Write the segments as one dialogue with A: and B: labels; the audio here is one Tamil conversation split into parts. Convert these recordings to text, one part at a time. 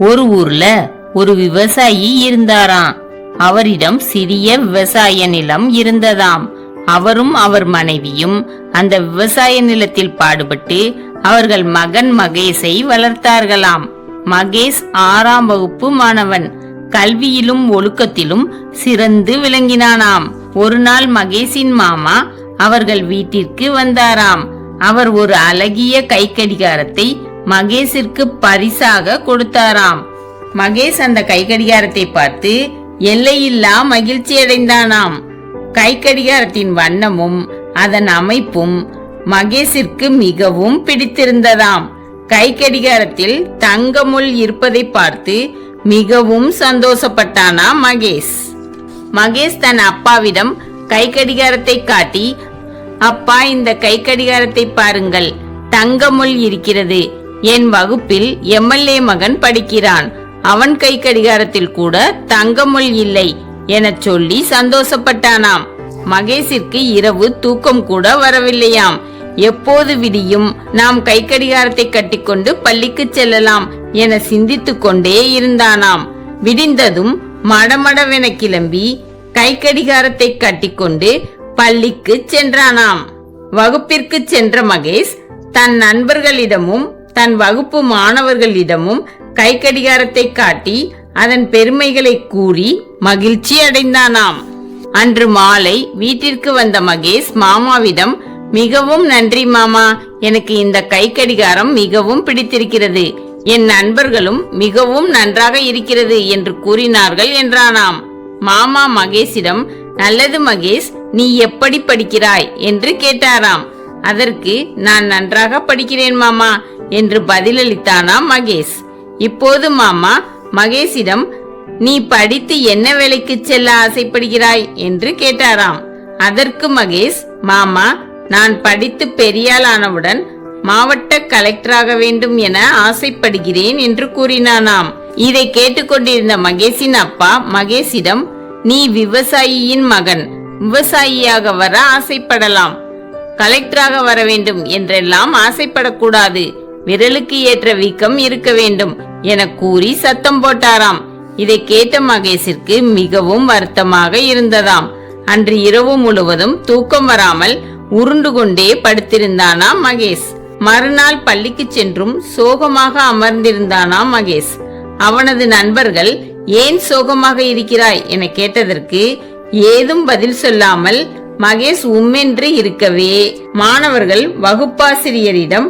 A: ஒரு ஊர்ல ஒரு விவசாயி இருந்தாராம். அவரிடம் சிறிய விவசாய நிலம் இருந்ததாம். அவரும் அவர் மனைவியும் அந்த விவசாய நிலத்தில் பாடுபட்டு அவர்கள் மகன் மகேஷை வளர்த்தார்களாம். மகேஷ் ஆறாம் வகுப்பு மாணவன். கல்வியிலும் ஒழுக்கத்திலும் சிறந்து விளங்கினானாம். ஒரு நாள் மகேஷின் மாமா அவர்கள் வீட்டிற்கு வந்தாராம். அவர் ஒரு அழகிய கைக்கடிகாரத்தை மகேஷிற்கு பரிசாக கொடுத்தாராம். மகேஷ் அந்த கைக்கடிகாரத்தை பார்த்து எல்லையில்லா மகிழ்ச்சி அடைந்தானாம் கைக்கடிகாரத்தின் வண்ணமும் அதன் அமைப்பும் மகேஷிற்கு மிகவும் பிடித்திருந்ததாம். கைக்கடிகாரத்தில் தங்கமுள் இருப்பதை பார்த்து மிகவும் சந்தோஷப்பட்டானாம் மகேஷ் மகேஷ் தன் அப்பாவிடம் கைக்கடிகாரத்தை காட்டி அப்பா இந்த கைக்கடிகாரத்தை பாருங்கள். தங்கமுள் இருக்கிறது. என் வகுப்பில் எம்எல்ஏ மகன் படிக்கிறான். அவன் கைக்கடிகாரத்தில் கூட தங்கமுள் இல்லை எனச் சொல்லி சந்தோஷப்பட்டானாம். மகேஷிற்கு இரவு தூக்கம் கூட வரவில்லையாம். எப்போது விடியும்? நாம் கைக்கடிகாரத்தை கட்டிக்கொண்டு பள்ளிக்கு செல்லலாம் என சிந்தித்து கொண்டே இருந்தானாம். விடிந்ததும் மடமடவென கிளம்பி கைக்கடிகாரத்தை கட்டிக்கொண்டு பள்ளிக்கு சென்றானாம். வகுப்பிற்கு சென்ற மகேஷ் தன் நண்பர்களிடமும் தன் வகுப்பு மாணவர்களிடமும் கைக்கடிகாரத்தை காட்டி அதன் பெருமைகளை கூறி மகிழ்ச்சி அடைந்தானாம். அன்று மாலை வீட்டிற்கு வந்த மகேஷ் மாமாவிடம் மிகவும் நன்றி மாமா. எனக்கு இந்த கைக்கடிகாரம் மிகவும் பிடித்திருக்கிறது. என் நண்பர்களும் மிகவும் நன்றாக இருக்கிறது என்று கூறினார்கள் என்றானாம். மாமா மகேஷிடம் நல்லது மகேஷ் நீ எப்படி படிக்கிறாய்? என்று கேட்டாராம். அதற்கு நான் நன்றாக படிக்கிறேன் மாமா என்று பதிலளித்தானா மகேஷ். இப்போது மாமா மகேஷிடம் நீ படித்து என்ன வேலைக்கு செல்ல ஆசைப்படுகிறாய்? என்று கேட்டாராம். அதற்கு மகேஷ் மாமா நான் படித்து பெரியாளானவுடன் மாவட்ட கலெக்டராக வேண்டும் என ஆசைப்படுகிறேன் என்று கூறினானாம். இதை கேட்டுக்கொண்டிருந்த மகேஷின் அப்பா மகேஷிடம் நீ விவசாயியின் மகன் விவசாயியாக வர ஆசைப்படலாம். கலெக்டராக வர வேண்டும் என்றெல்லாம் ஆசைப்படக்கூடாது. விரலுக்கு ஏற்ற வீக்கம் இருக்க வேண்டும் என கூறி சத்தம் போட்டாராம். இதை கேட்ட மகேஷிற்கு மிகவும் வருத்தமாக இருந்ததாம். அன்று இரவு முழுவதும் தூக்கம் வராமல் உருண்டு கொண்டே படுத்திருந்தானாம் மகேஷ். மறுநாள் பள்ளிக்கு சென்றும் சோகமாக அமர்ந்திருந்தானாம் மகேஷ். அவனது நண்பர்கள் ஏன் சோகமாக இருக்கிறாய்? என கேட்டதற்கு ஏதும் பதில் சொல்லாமல் மகேஷ் உம்மென்று இருக்கவே. மாணவர்கள் வகுப்பாசிரியரிடம்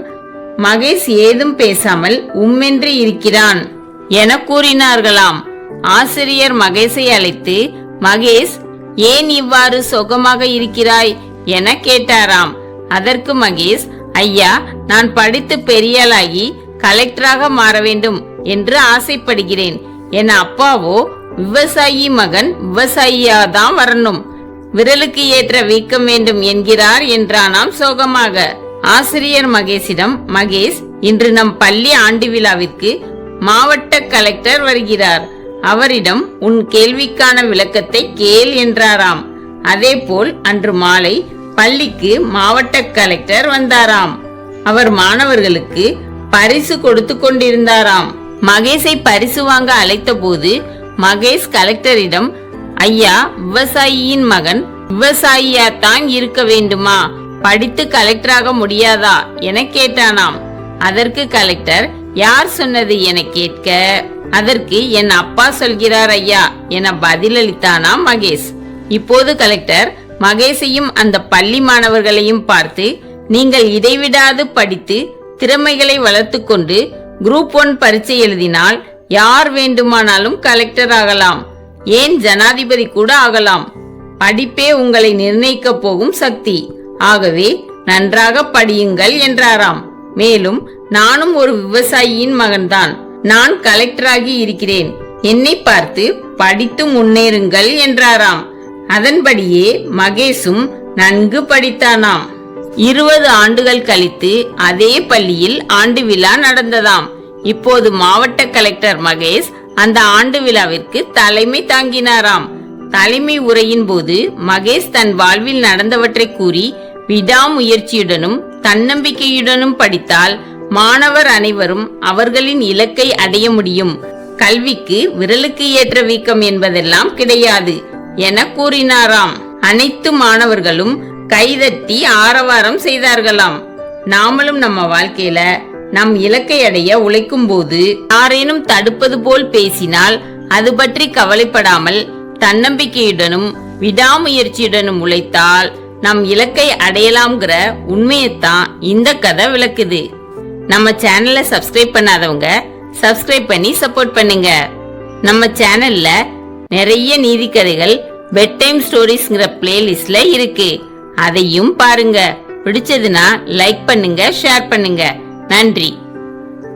A: மகேஷ் ஏதும் பேசாமல் உம்மென்று இருக்கிறான் என கூறினார்களாம். ஆசிரியர் மகேஷை அழைத்து மகேஷ் ஏன் இவ்வாறு சுகமாக இருக்கிறாய்? என கேட்டாராம். அதற்கு மகேஷ் ஐயா நான் படித்து பெரியாளாகி கலெக்டராக மாற வேண்டும் என்று ஆசைப்படுகிறேன். என் அப்பாவோ விவசாயி மகன் விவசாயியாதான் வரணும். விரலுக்கு ஏற்ற வீக்கம் வேண்டும் என்கிறார் என்றானாம் சோகமாக. ஆசிரியர் மகேஷிடம் மகேஷ் இன்று நம் பள்ளி ஆண்டு விழாவிற்கு மாவட்ட கலெக்டர் வருகிறார். அவரிடம் உன் கேள்விக்கான விளக்கத்தை கேள் என்றாராம். அதேபோல் அன்று மாலை பள்ளிக்கு மாவட்ட கலெக்டர் வந்தாராம். அவர் மாணவர்களுக்கு பரிசு கொடுத்து கொண்டிருந்தாராம். மகேஷை பரிசு வாங்க அழைத்த போது மகேஷ் கலெக்டரிடம் ஐயா விவசாயியின் மகன் விவசாயியா தான் இருக்க வேண்டுமா? படித்து கலெக்டராக முடியாதா? என கேட்டானாம். அதற்கு கலெக்டர் யார் சொன்னது என கேட்க? அதற்கு என் அப்பா சொல்கிறார் ஐயா என பதிலளித்தானாம் மகேஷ். இப்போது கலெக்டர் மகேஷையும் அந்த பள்ளி மாணவர்களையும் பார்த்து நீங்கள் இடைவிடாது படித்து திறமைகளை வளர்த்துக்கொண்டு குரூப் ஒன் பரீட்சை எழுதினால் யார் வேண்டுமானாலும் கலெக்டர் ஆகலாம். ஏன் ஜனாதிபதி கூட ஆகலாம்? படிப்பே உங்களை நிர்ணயிக்கப் போகும் சக்தி. ஆகவே நன்றாக படியுங்கள் என்றாராம். மேலும் நானும் ஒரு விவசாயியின் மகன்தான். நான் கலெக்டராகி இருக்கிறேன். என்னை பார்த்து படித்து முன்னேறுங்கள் என்றாராம். அதன்படியே மகேஷும் நன்கு படித்தானாம். இருபது ஆண்டுகள் கழித்து அதே பள்ளியில் ஆண்டு விழா நடந்ததாம். இப்போது மாவட்ட கலெக்டர் மகேஷ் அந்த ஆண்டு விழாவிற்கு தலைமை தாங்கினாராம். தலைமை உரையின் போது மகேஷ் தன் வாழ்வில் நடந்தவற்றை கூறி விடாமுயற்சியுடனும் தன்னம்பிக்கையுடனும் படித்தால் மாணவர் அனைவரும் அவர்களின் இலக்கை அடைய முடியும். கல்விக்கு விரலுக்கு ஏற்ற வீக்கம் என்பதெல்லாம் கிடையாது என கூறினாராம். அனைத்து மாணவர்களும் கைதட்டி ஆரவாரம் செய்தார்களாம். நாமளும் நம்ம வாழ்க்கையில நம் இலக்கை அடைய உழைக்கும் போது யாரேனும் தடுப்பது போல் பேசினால் அது பற்றி கவலைப்படாமல் தன்னம்பிக்கையுடனும் விடாமுயற்சியுடனும் உழைத்தால் நம் இலக்கை அடையலாம்ங்கிற உண்மையைத்தான் இந்த கதை விளக்குது. நம்ம சேனலை சப்ஸ்கிரைப் பண்ணாதவங்க சப்ஸ்கிரைப் பண்ணி சப்போர்ட் பண்ணுங்க. நம்ம சேனல்ல நிறைய நீதி கதைகள் பெட் டைம் ஸ்டோரிஸ்ங்கிற பிளேலிஸ்ட்ல இருக்கு. அதையும் பாருங்க. பிடிச்சதுன்னா லைக் பண்ணுங்க ஷேர் பண்ணுங்க. நன்றி.